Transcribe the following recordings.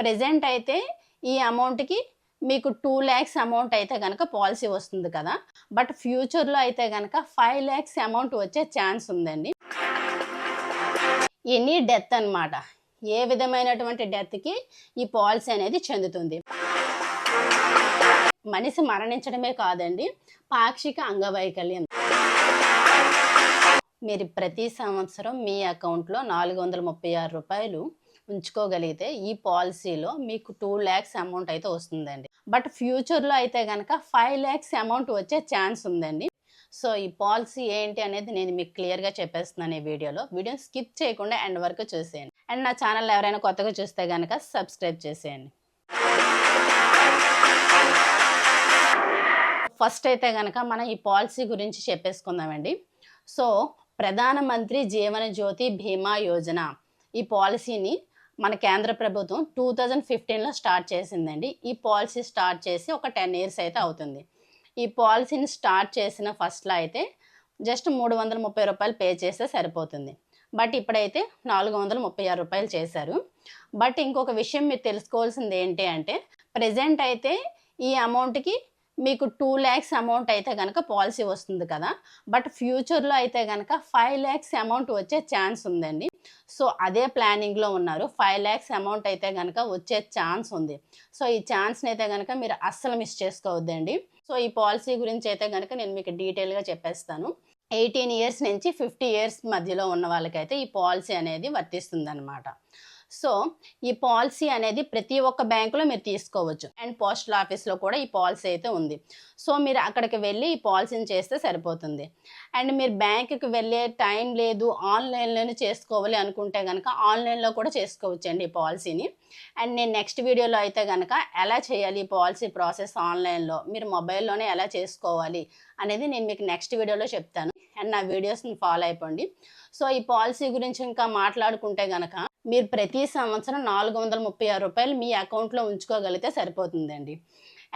Present అయితే ఈ అమౌంట్కి మీకు టూ ల్యాక్స్ అమౌంట్ అయితే కనుక పాలసీ వస్తుంది కదా. బట్ ఫ్యూచర్లో అయితే కనుక ఫైవ్ ల్యాక్స్ అమౌంట్ వచ్చే ఛాన్స్ ఉందండి. ఎనీ డెత్ అన్నమాట. ఏ విధమైనటువంటి డెత్కి ఈ పాలసీ అనేది చెందుతుంది. మనిషి మరణించడమే కాదండి పాక్షిక అంగవైకల్యం. మీరు ప్రతి సంవత్సరం మీ అకౌంట్లో నాలుగు వందల ముప్పై ఆరు రూపాయలు ఉంచుకోగలిగితే ఈ పాలసీలో మీకు టూ ల్యాక్స్ అమౌంట్ అయితే వస్తుందండి. బట్ ఫ్యూచర్లో అయితే కనుక ఫైవ్ ల్యాక్స్ అమౌంట్ వచ్చే ఛాన్స్ ఉందండి. సో ఈ పాలసీ ఏంటి అనేది నేను మీకు క్లియర్గా చెప్పేస్తున్నాను ఈ వీడియోలో. వీడియోని స్కిప్ చేయకుండా ఎండ్ వరకు చూసేయండి. అండ్ నా ఛానల్ ఎవరైనా కొత్తగా చూస్తే కనుక సబ్స్క్రైబ్ చేసేయండి. ఫస్ట్ అయితే కనుక మనం ఈ పాలసీ గురించి చెప్పేసుకుందామండి. సో ప్రధానమంత్రి జీవన జ్యోతి బీమా యోజన. ఈ పాలసీని మన కేంద్ర ప్రభుత్వం టూ థౌజండ్ ఫిఫ్టీన్లో స్టార్ట్ చేసిందండి. ఈ పాలసీ స్టార్ట్ చేసి ఒక టెన్ ఇయర్స్ అయితే అవుతుంది. ఈ పాలసీని స్టార్ట్ చేసిన ఫస్ట్లో అయితే జస్ట్ మూడు వందల ముప్పై రూపాయలు పే చేస్తే సరిపోతుంది. బట్ ఇప్పుడైతే నాలుగు వందల ముప్పై ఆరు రూపాయలు చేశారు. బట్ ఇంకొక విషయం మీరు తెలుసుకోవాల్సింది ఏంటి అంటే ప్రజెంట్ అయితే ఈ అమౌంట్కి మీకు టూ ల్యాక్స్ అమౌంట్ అయితే కనుక పాలసీ వస్తుంది కదా. బట్ ఫ్యూచర్లో అయితే కనుక ఫైవ్ ల్యాక్స్ అమౌంట్ వచ్చే ఛాన్స్ ఉందండి. సో అదే ప్లానింగ్లో ఉన్నారు. ఫైవ్ ల్యాక్స్ అమౌంట్ అయితే కనుక వచ్చే ఛాన్స్ ఉంది. సో ఈ ఛాన్స్ని అయితే కనుక మీరు అస్సలు మిస్ చేసుకోవద్దండి. సో ఈ పాలసీ గురించి అయితే కనుక నేను మీకు డీటెయిల్గా చెప్పేస్తాను. ఎయిటీన్ ఇయర్స్ నుంచి ఫిఫ్టీ ఇయర్స్ మధ్యలో ఉన్న వాళ్ళకైతే ఈ పాలసీ అనేది వర్తిస్తుంది అనమాట సో ఈ పాలసీ అనేది ప్రతి ఒక్క బ్యాంకులో మీరు తీసుకోవచ్చు. అండ్ పోస్టల్ ఆఫీస్లో కూడా ఈ పాలసీ అయితే ఉంది. సో మీరు అక్కడికి వెళ్ళి ఈ పాలసీని చేస్తే సరిపోతుంది. అండ్ మీరు బ్యాంకుకి వెళ్ళే టైం లేదు ఆన్లైన్లోనే చేసుకోవాలి అనుకుంటే కనుక ఆన్లైన్లో కూడా చేసుకోవచ్చు అండి ఈ పాలసీని. అండ్ నేను నెక్స్ట్ వీడియోలో అయితే కనుక ఎలా చేయాలి ఈ పాలసీ ప్రాసెస్ ఆన్లైన్లో మీరు మొబైల్లోనే ఎలా చేసుకోవాలి అనేది నేను మీకు నెక్స్ట్ వీడియోలో చెప్తాను. అండ్ నా వీడియోస్ని ఫాలో అయిపోండి. సో ఈ పాలసీ గురించి ఇంకా మాట్లాడుకుంటే కనుక మీరు ప్రతి సంవత్సరం నాలుగు వందల ముప్పై ఆరు రూపాయలు మీ అకౌంట్లో ఉంచుకోగలిగితే సరిపోతుందండి.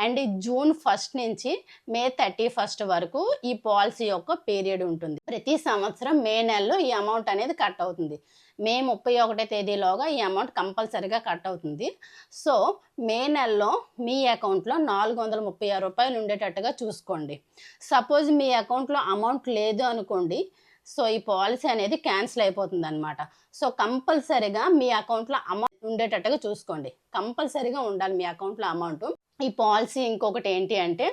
అండ్ జూన్ ఫస్ట్ నుంచి మే థర్టీ ఫస్ట్ వరకు ఈ పాలసీ యొక్క పీరియడ్ ఉంటుంది. ప్రతి సంవత్సరం మే నెలలో ఈ అమౌంట్ అనేది కట్ అవుతుంది. మే ముప్పై ఒకటో తేదీలోగా ఈ అమౌంట్ కంపల్సరీగా కట్ అవుతుంది. సో మే నెలలో మీ అకౌంట్లో నాలుగు వందల ముప్పై ఆరు రూపాయలు ఉండేటట్టుగా చూసుకోండి. సపోజ్ మీ అకౌంట్లో అమౌంట్ లేదు అనుకోండి సో ఈ పాలసీ అనేది క్యాన్సిల్ అయిపోతుంది అనమాట సో కంపల్సరీగా మీ అకౌంట్లో అమౌంట్ ఉండేటట్టుగా చూసుకోండి. కంపల్సరీగా ఉండాలి మీ అకౌంట్లో అమౌంట్. ఈ పాలసీ ఇంకొకటి ఏంటి అంటే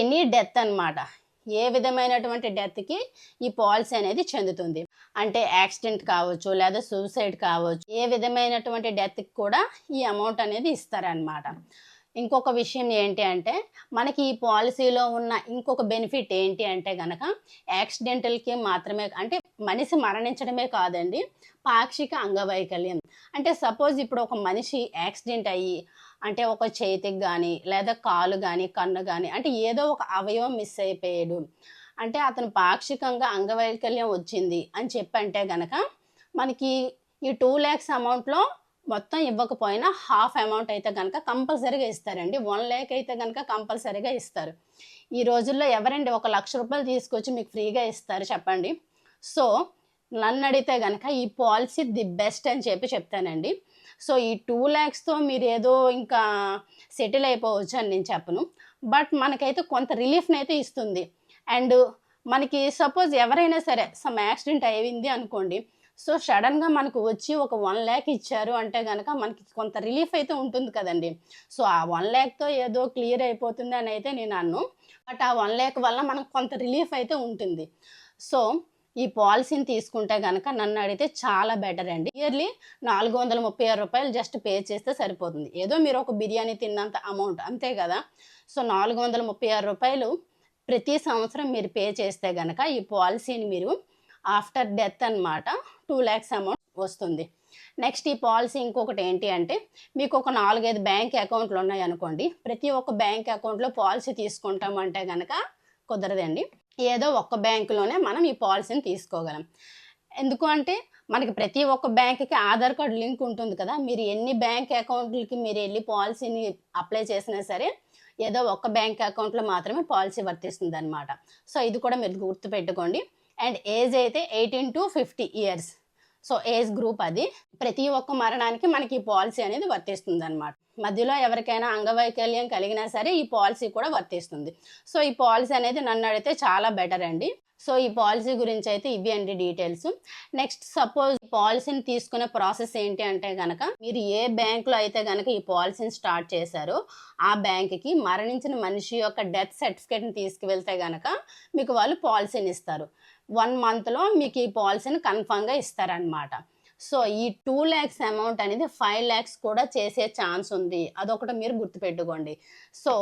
ఎనీ డెత్ అన్నమాట. ఏ విధమైనటువంటి డెత్కి ఈ పాలసీ అనేది చెందుతుంది. అంటే యాక్సిడెంట్ కావచ్చు లేదా సూసైడ్ కావచ్చు ఏ విధమైనటువంటి డెత్కి కూడా ఈ అమౌంట్ అనేది ఇస్తారనమాట ఇంకొక విషయం ఏంటి అంటే మనకి ఈ పాలసీలో ఉన్న ఇంకొక బెనిఫిట్ ఏంటి అంటే కనుక యాక్సిడెంటల్కి మాత్రమే అంటే మనిషి మరణించడమే కాదండి పాక్షిక అంగవైకల్యం. అంటే సపోజ్ ఇప్పుడు ఒక మనిషి యాక్సిడెంట్ అయ్యి అంటే ఒక చేతికి కానీ లేదా కాలు కానీ కన్ను కానీ అంటే ఏదో ఒక అవయవం మిస్ అయిపోయాడు. అంటే అతను పాక్షికంగా అంగవైకల్యం వచ్చింది అని చెప్పంటే గనక మనకి ఈ టూ ల్యాక్స్ అమౌంట్లో మొత్తం ఇవ్వకపోయినా హాఫ్ అమౌంట్ అయితే కనుక కంపల్సరీగా ఇస్తారండి. వన్ ల్యాక్ అయితే కనుక కంపల్సరీగా ఇస్తారు. ఈ రోజుల్లో ఎవరండి ఒక లక్ష రూపాయలు తీసుకొచ్చి మీకు ఫ్రీగా ఇస్తారు చెప్పండి? సో నన్ను అడిగితే కనుక ఈ పాలసీ ది బెస్ట్ అని చెప్పి చెప్తానండి. సో ఈ టూ ల్యాక్స్తో మీరు ఏదో ఇంకా సెటిల్ అయిపోవచ్చు అని నేను చెప్పను. బట్ మనకైతే కొంత రిలీఫ్ని అయితే ఇస్తుంది. అండ్ మనకి సపోజ్ ఎవరైనా సరే సమ్ యాక్సిడెంట్ అయింది అనుకోండి. సో సడన్గా మనకు వచ్చి ఒక వన్ ల్యాక్ ఇచ్చారు అంటే కనుక మనకి కొంత రిలీఫ్ అయితే ఉంటుంది కదండి. సో ఆ వన్ ల్యాక్తో ఏదో క్లియర్ అయిపోతుంది అని అయితే నేను అన్ను. బట్ ఆ వన్ ల్యాక్ వల్ల మనకు కొంత రిలీఫ్ అయితే ఉంటుంది. సో ఈ పాలసీని తీసుకుంటే కనుక నన్ను అడిగితే చాలా బెటర్ అండి. ఇయర్లీ నాలుగు వందల ముప్పై ఆరు రూపాయలు జస్ట్ పే చేస్తే సరిపోతుంది. ఏదో మీరు ఒక బిర్యానీ తిన్నంత అమౌంట్ అంతే కదా? సో నాలుగు వందల ముప్పై ఆరు రూపాయలు ప్రతి సంవత్సరం మీరు పే చేస్తే కనుక ఈ పాలసీని మీరు ఆఫ్టర్ డెత్ అన్నమాట టూ ల్యాక్స్ అమౌంట్ వస్తుంది. నెక్స్ట్ ఈ పాలసీ ఇంకొకటి ఏంటి అంటే మీకు ఒక నాలుగైదు బ్యాంక్ అకౌంట్లు ఉన్నాయి అనుకోండి. ప్రతి ఒక్క బ్యాంక్ అకౌంట్లో పాలసీ తీసుకుంటామంటే కనుక కుదరదండి. ఏదో ఒక్క బ్యాంకులోనే మనం ఈ పాలసీని తీసుకోగలం. ఎందుకు అంటే మనకి ప్రతి ఒక్క బ్యాంక్కి ఆధార్ కార్డు లింక్ ఉంటుంది కదా మీరు ఎన్ని బ్యాంక్ అకౌంట్లకి మీరు వెళ్ళి పాలసీని అప్లై చేసినా సరే ఏదో ఒక్క బ్యాంక్ అకౌంట్లో మాత్రమే పాలసీ వర్తిస్తుంది అనమాట సో ఇది కూడా మీరు గుర్తుపెట్టుకోండి. అండ్ ఏజ్ అయితే eighteen to fifty years. So age group అది. ప్రతి ఒక్క మరణానికి మనకి ఈ పాలసీ అనేది వర్తిస్తుంది అనమాట మధ్యలో ఎవరికైనా అంగవైకల్యం కలిగినా సరే ఈ పాలసీ కూడా వర్తిస్తుంది. సో ఈ పాలసీ అనేది నన్ను అడిగితే చాలా బెటర్ అండి. సో ఈ పాలసీ గురించి అయితే ఇవి అండి డీటెయిల్స్. నెక్స్ట్ సపోజ్ పాలసీని తీసుకునే ప్రాసెస్ ఏంటి అంటే కనుక మీరు ఏ బ్యాంకులో అయితే కనుక ఈ పాలసీని స్టార్ట్ చేశారో ఆ బ్యాంక్కి మరణించిన మనిషి యొక్క డెత్ సర్టిఫికేట్ని తీసుకువెళ్తే కనుక మీకు వాళ్ళు పాలసీని ఇస్తారు. వన్ మంత్లో మీకు ఈ పాలసీని కన్ఫామ్గా ఇస్తారనమాట సో ఈ టూ ల్యాక్స్ అమౌంట్ అనేది ఫైవ్ ల్యాక్స్ కూడా చేసే ఛాన్స్ ఉంది. అదొకటి మీరు గుర్తుపెట్టుకోండి. సో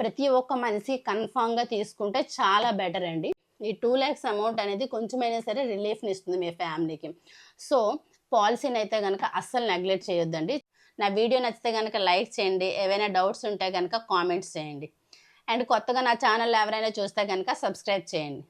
ప్రతి ఒక్క మనిషి కన్ఫామ్గా తీసుకుంటే చాలా బెటర్ అండి. ఈ టూ ల్యాక్స్ అమౌంట్ అనేది కొంచెమైనా సరే రిలీఫ్ని ఇస్తుంది మీ ఫ్యామిలీకి. సో పాలసీని అయితే కనుక అస్సలు నెగ్లెక్ట్ చేయొద్దండి. నా వీడియో నచ్చితే కనుక లైక్ చేయండి. ఏవైనా డౌట్స్ ఉంటే కనుక కామెంట్స్ చేయండి. అండ్ కొత్తగా నా ఛానల్ ఎవరైనా చూస్తే కనుక సబ్స్క్రైబ్ చేయండి.